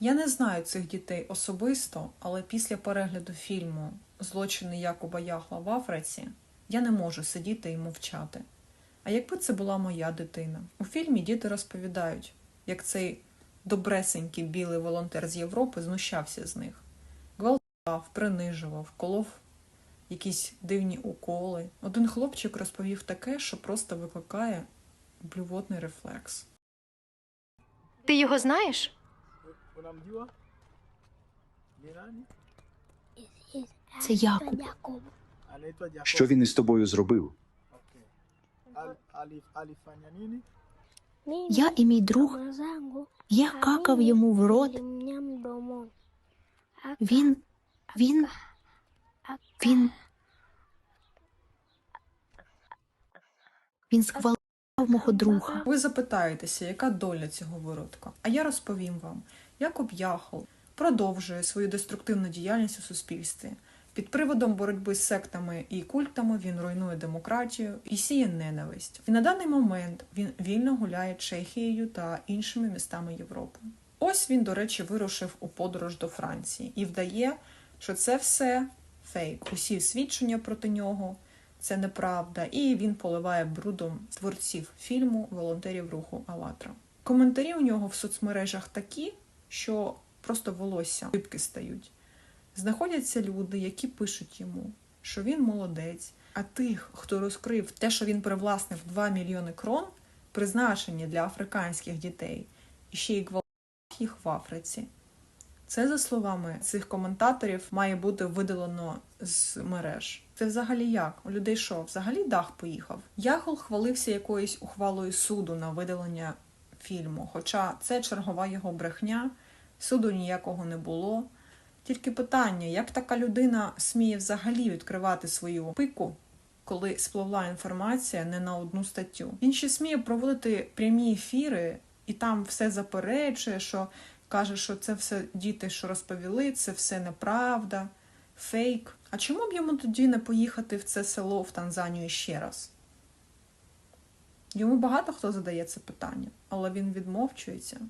Я не знаю цих дітей особисто, але після перегляду фільму Злочини Якуба Яхла в Африці я не можу сидіти і мовчати. А якби це була моя дитина? У фільмі діти розповідають, як цей добресенький білий волонтер з Європи знущався з них, гвалтував, принижував, колов якісь дивні уколи. Один хлопчик розповів таке, що просто викликає блювотний рефлекс. Ти його знаєш? Unamjua? Ni nani? Це Якуб. Anaitwa Jacob. Що він із тобою зробив? Okay. Al, alif, alifanya nini? Я і мій друг, я какав йому в рот. Він, він, він. Він схвалив мого друга. Ви запитаєтеся, яка доля цього виродка? А я розповім вам, Якоб Яхл продовжує свою деструктивну діяльність у суспільстві. Під приводом боротьби з сектами і культами він руйнує демократію і сіє ненависть. І на даний момент він вільно гуляє Чехією та іншими містами Європи. Ось він, до речі, вирушив у подорож до Франції і вдає, що це все фейк. Усі свідчення проти нього це неправда, і він поливає брудом творців фільму волонтерів руху «АЛЛАТРА». Коментарі у нього в соцмережах такі, що просто волосся рибки стають. Знаходяться люди, які пишуть йому, що він молодець, а тих, хто розкрив те, що він привласнив 2 мільйони крон, призначені для африканських дітей, і ще й гвалтував їх в Африці. Це, за словами цих коментаторів, має бути видалено з мереж. Це взагалі як? У людей що, взагалі дах поїхав? Яхол хвалився якоюсь ухвалою суду на видалення фільму, хоча це чергова його брехня, суду ніякого не було. Тільки питання, як така людина сміє взагалі відкривати свою пику, коли спливла інформація не на одну статтю. Він ще сміє проводити прямі ефіри і там все заперечує, що каже, що це все діти, що розповіли, це все неправда, фейк. А чому б йому тоді не поїхати в це село в Танзанію ще раз? Йому багато хто задає це питання, але він відмовчується.